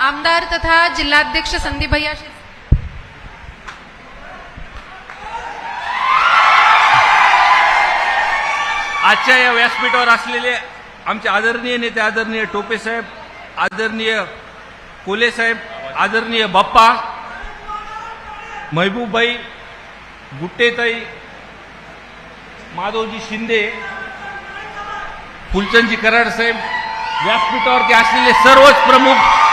आमदार तथा जिल्हाध्यक्ष संदीप भैया आजच्या या व्यासपीठावर असलेले आमचे आदरणीय नेते आदरणीय टोपे साहेब आदरणीय कोले साहेब आदरणीय बाप्पा महबूबबाई गुट्टेताई माधवजी शिंदे फुलचंदजी कराड साहेब व्यासपीठावरती असलेले सर्वच प्रमुख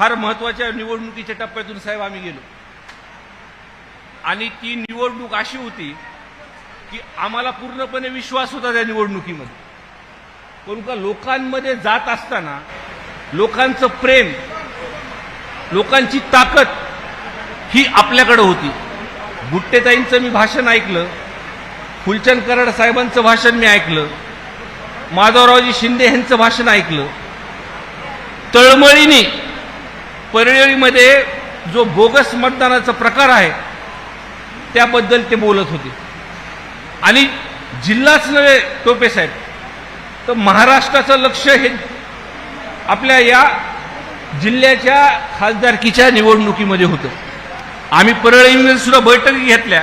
फार महत्त्वाच्या निवडणुकीच्या टप्प्यातून साहेब आम्ही गेलो. आणि ती निवडणूक अशी होती की आम्हाला पूर्णपणे विश्वास होता त्या निवडणुकीमध्ये. पण का लोकांमध्ये जात असताना लोकांचं प्रेम लोकांची ताकद ही आपल्याकडे होती. गुट्टेताईंचं मी भाषण ऐकलं फुलचंद कराड साहेबांचं भाषण मी ऐकलं माधवरावजी शिंदे यांचं भाषण ऐकलं. तळमळीने परळीमध्ये जो बोगस मतदानाचा प्रकार आहे त्याबद्दल ते बोलत होते. आणि जिल्हाच नव्हे टोपे साहेब तर महाराष्ट्राचं लक्ष हे आपल्या या जिल्ह्याच्या खासदारकीच्या निवडणुकीमध्ये होतं. आम्ही परळीमध्ये सुद्धा बैठकी घेतल्या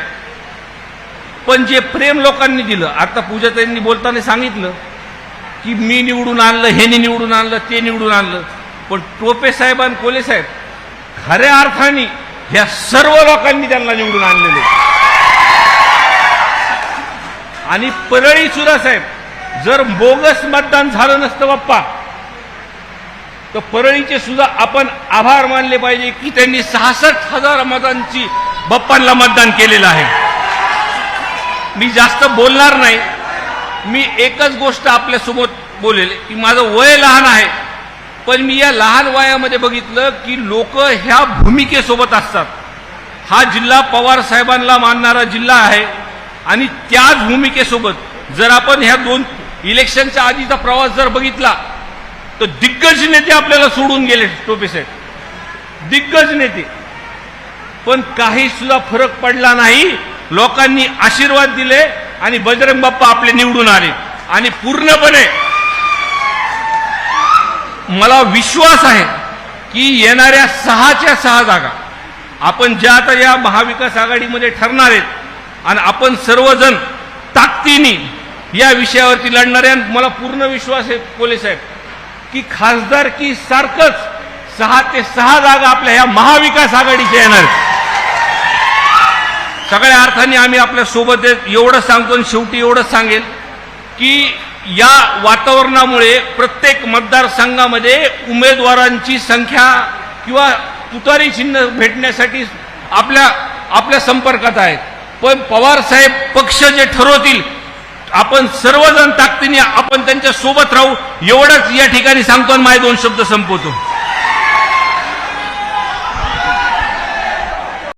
पण जे प्रेम लोकांनी दिलं आता पूजाताईंनी बोलताना सांगितलं की मी निवडून आणलं हे निवडून आणलं ते निवडून आणलं पण टोपे साहेब आणि कोले साहेब खऱ्या अर्थाने ह्या सर्व लोकांनी त्यांना निवडून आणलेले. आणि परळी सुद्धा साहेब जर बोगस मतदान झालं नसतं बाप्पा तर परळीचे सुद्धा आपण आभार मानले पाहिजे की त्यांनी सहासष्ट हजार मतांची बाप्पांना मतदान केलेलं आहे. मी जास्त बोलणार नाही. मी एकच गोष्ट आपल्यासोबत बोलेल की माझं वय लहान आहे. पण मी या लहान वयामध्ये बघितलं की लोक ह्या भूमिकेसोबत असतात. हा जिल्हा पवार साहेबांना मानणारा जिल्हा आहे आणि त्याच भूमिकेसोबत जर आपण ह्या दोन इलेक्शनच्या आधीचा प्रवास जर बघितला तर दिग्गज नेते आपल्याला सोडून गेले टोपे साहेब. दिग्गज नेते. पण काही सुद्धा फरक पडला नाही. लोकांनी आशीर्वाद दिले आणि बजरंग बाप्पा आपले निवडून आले. आणि पूर्णपणे मला विश्वास आहे की येणाऱ्या सहाच्या सहा जागा आपण ज्या आता या महाविकास आघाडीमध्ये ठरणार आहेत आणि आपण सर्वजण ताकदीने या विषयावरती लढणाऱ्या आणि मला पूर्ण विश्वास आहे कोले साहेब की खासदार की सारखंच सहा ते सहा जागा आपल्या या महाविकास आघाडीच्या येणार आहेत. सगळ्या अर्थाने आम्ही आपल्यासोबत एवढं सांगतो आणि शेवटी एवढंच सांगेल की या वातावरणामुळे प्रत्येक मतदारसंघामध्ये उमेदवारांची संख्या किंवा तुतारी चिन्ह भेटण्यासाठी आपल्या आपल्या संपर्कात आहेत. पण पवार साहेब पक्ष जे ठरवतील आपण सर्वजण ताकदीने आपण त्यांच्यासोबत राहू एवढंच या ठिकाणी सांगतो आणि माझे दोन शब्द संपवतो.